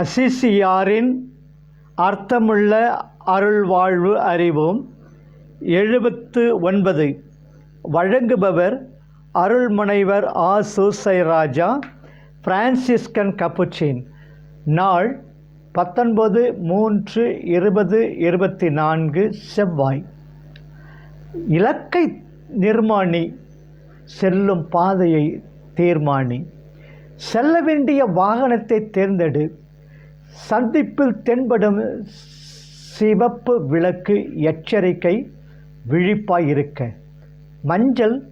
அசிசியாரின் அர்த்தமுள்ள அருள்வாழ்வு அறிவோம் எழுபத்து ஒன்பது. வழங்குபவர் அருள்முனைவர் ஆ. சூசை ராஜா பிரான்சிஸ்கன் கப்புச்சின் நாள் பத்தொன்பது மூன்று இருபது இருபத்தி நான்கு செவ்வாய். இலக்கை நிர்மாணி செல்லும் பாதையை தீர்மானி செல்ல வேண்டிய வாகனத்தை தேர்ந்தெடு. சந்திப்பில் தென்படும் சிவப்பு விளக்கு எச்சரிக்கை விழிப்பாயிருக்க. மஞ்சள்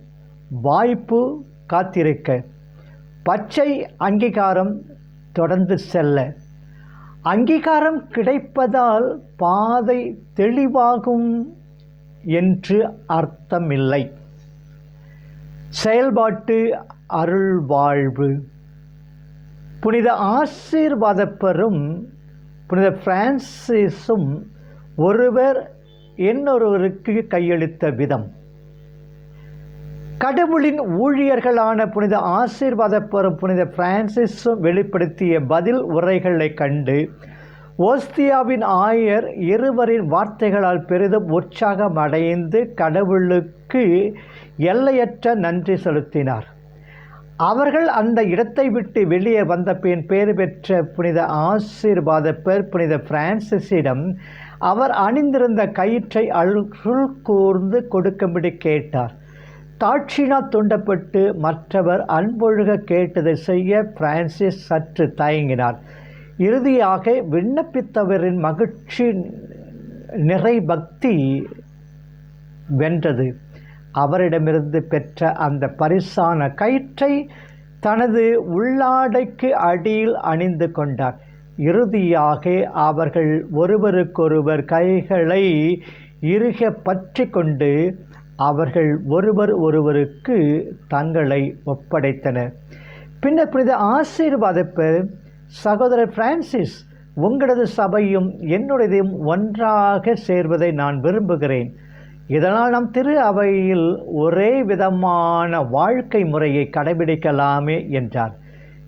வாய்ப்பு காத்திருக்க. பச்சை அங்கீகாரம் தொடர்ந்து செல்ல. அங்கீகாரம் கிடைப்பதால் பாதை தெளிவாகும் என்று அர்த்தமில்லை. செயல்பாட்டு அருள் வாழ்வு. புனித ஆசீர்வாதப்பரும் புனித பிரான்சிஸும் ஒருவர் இன்னொருவருக்கு கையளித்த விதம். கடவுளின் ஊழியர்களான புனித ஆசீர்வாத புனித பிரான்சிஸும் வெளிப்படுத்திய பதில் உரைகளை கண்டு ஓஸ்தியாவின் ஆயர் இருவரின் வார்த்தைகளால் பெரிதும் உற்சாகம் அடைந்து கடவுளுக்கு எல்லையற்ற நன்றி செலுத்தினார். அவர்கள் அந்த இடத்தை விட்டு வெளியே வந்த பின் பேறு பெற்ற புனித ஆசீர்வாத பேர் புனித பிரான்சிஸிடம் அவர் அணிந்திருந்த கயிற்றை அருள் கூர்ந்து கொடுக்கும்படி கேட்டார். தாட்சினா தூண்டப்பட்டு மற்றவர் அன்பொழுக கேட்டதை செய்ய பிரான்சிஸ் சற்று தயங்கினார். இறுதியாக விண்ணப்பித்தவரின் மகிழ்ச்சி நிறை பக்தி வென்றது. அவரிடமிருந்து பெற்ற அந்த பரிசான கயிற்றை தனது உள்ளாடைக்கு அடியில் அணிந்து கொண்டார். இறுதியாக அவர்கள் ஒருவருக்கொருவர் கைகளை இறுக பற்றி கொண்டு அவர்கள் ஒருவர் ஒருவருக்கு தங்களை ஒப்படைத்தனர். பின்னர் புனித ஆசீர்வாதப்பர் சகோதரர் பிரான்சிஸ் உங்களது சபையும் என்னுடையதையும் ஒன்றாக சேர்வதை நான் விரும்புகிறேன். இதனால் நம் திரு அவையில் ஒரே விதமான வாழ்க்கை முறையை கடைபிடிக்கலாமே என்றார்.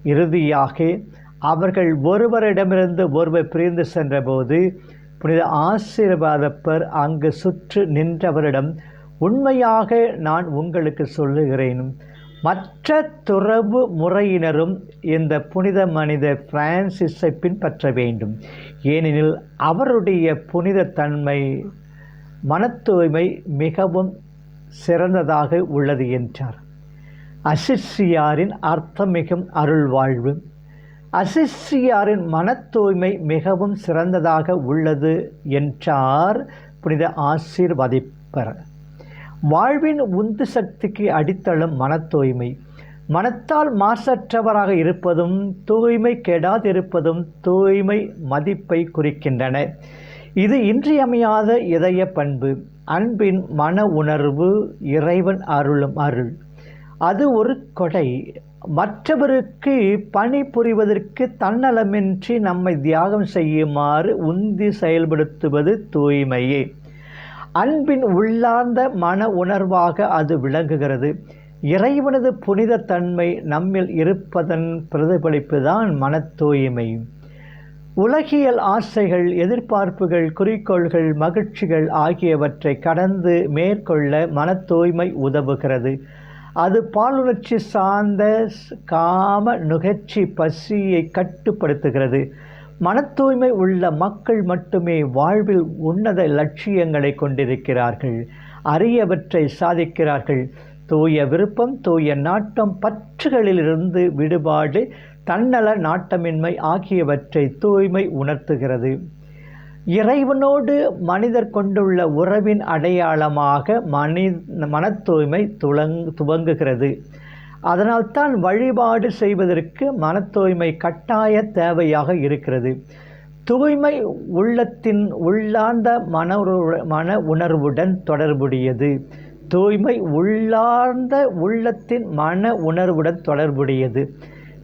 இறுதியாக அவர்கள் ஒருவரிடமிருந்து ஒருவர் பிரிந்து சென்றபோது புனித ஆசீர்வாதப்பர் அங்கு சுற்று நின்றவரிடம் உண்மையாக நான் உங்களுக்கு சொல்லுகிறேன் மற்ற துறவு முறையினரும் இந்த புனித மனித பிரான்சிஸை பின்பற்ற வேண்டும். ஏனெனில் அவருடைய புனித தன்மை மனத்தூய்மை மிகவும் சிறந்ததாக உள்ளது என்றார். அசிஷியாரின் அர்த்தமிகும் அருள் வாழ்வு அசிஷியாரின் மனத்தூய்மை மிகவும் சிறந்ததாக உள்ளது என்றார் புனித ஆசீர்வதிப்பர். வாழ்வின் உந்து சக்திக்கு அடித்தளம் மன தூய்மை மனத்தால் மாசற்றவராக இருப்பதும் தூய்மை கெடாதிருப்பதும் தூய்மை மதிப்பை குறிக்கின்றன. இது இன்றியமையாத இதய பண்பு அன்பின் மன உணர்வு இறைவன் அருளும் அருள். அது ஒரு கொடை. மற்றவருக்கு பணி புரிவதற்கு தன்னலமின்றி நம்மை தியாகம் செய்யுமாறு உந்தி செயல்படுத்துவது தூய்மையே. அன்பின் உள்ளார்ந்த மன உணர்வாக அது விளங்குகிறது. இறைவனது புனித தன்மை நம்மில் இருப்பதன் பிரதிபலிப்பு தான் மன தூய்மை. உலகியல் ஆசைகள் எதிர்பார்ப்புகள் குறிக்கோள்கள் மகிழ்ச்சிகள் ஆகியவற்றை கடந்து மேற்கொள்ள மன தூய்மை உதவுகிறது. அது பாலுணர்ச்சி சார்ந்த காம நுகர்ச்சி பசியை கட்டுப்படுத்துகிறது. மன தூய்மை உள்ள மக்கள் மட்டுமே வாழ்வில் உன்னத லட்சியங்களை கொண்டிருக்கிறார்கள் அரியவற்றை சாதிக்கிறார்கள். தூய விருப்பம் தூய நாட்டம் பற்றுகளிலிருந்து விடுபாடு தன்னல நாட்டமின்மை ஆகியவற்றை தூய்மை உணர்த்துகிறது. இறைவனோடு மனிதர் கொண்டுள்ள உறவின் அடையாளமாக மனி மன தூய்மை துளங் துவங்குகிறது. அதனால்தான் வழிபாடு செய்வதற்கு மன தூய்மை கட்டாய தேவையாக இருக்கிறது. தூய்மை உள்ளத்தின் உள்ளார்ந்த மன மன உணர்வுடன் தொடர்புடையது. தூய்மை உள்ளார்ந்த உள்ளத்தின் மன உணர்வுடன் தொடர்புடையது.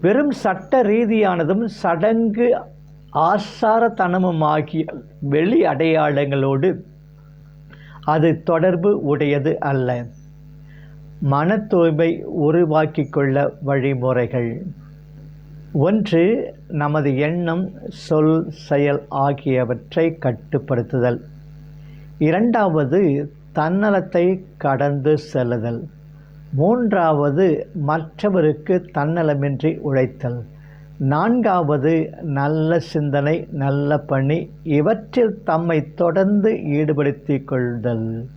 வெறும் சட்ட ரீதியானதும் சடங்கு ஆசாரத்தனமுமாகிய வெளி அடையாளங்களோடு அது தொடர்பு உடையது அல்ல. மன தூய்மை உருவாக்கி கொள்ள வழிமுறைகள். ஒன்று நமது எண்ணம் சொல் செயல் ஆகியவற்றை கட்டுப்படுத்துதல். இரண்டாவது தன்னலத்தை கடந்து செல்லுதல். மூன்றாவது மற்றவருக்கு தன்னலமின்றி உழைத்தல். நான்காவது நல்ல சிந்தனை நல்ல பணி இவற்றில் தம்மை தொடர்ந்து ஈடுபடுத்திக் கொள்ளுதல்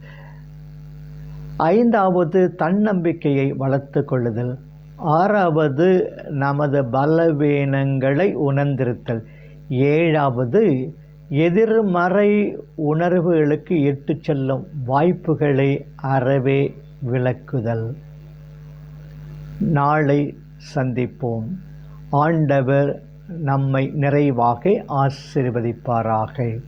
ஐந்தாவது தன்னம்பிக்கையை வளர்த்து கொள்ளுதல். ஆறாவது நமது பலவீனங்களை உணர்ந்திருத்தல். ஏழாவது எதிர்மறை உணர்வுகளுக்கு இட்டு செல்லும் வாய்ப்புகளை அறவே விளக்குதல். நாளை சந்திப்போம். ஆண்டவர் நம்மை நிறைவாக ஆசிர்வதிப்பாராக.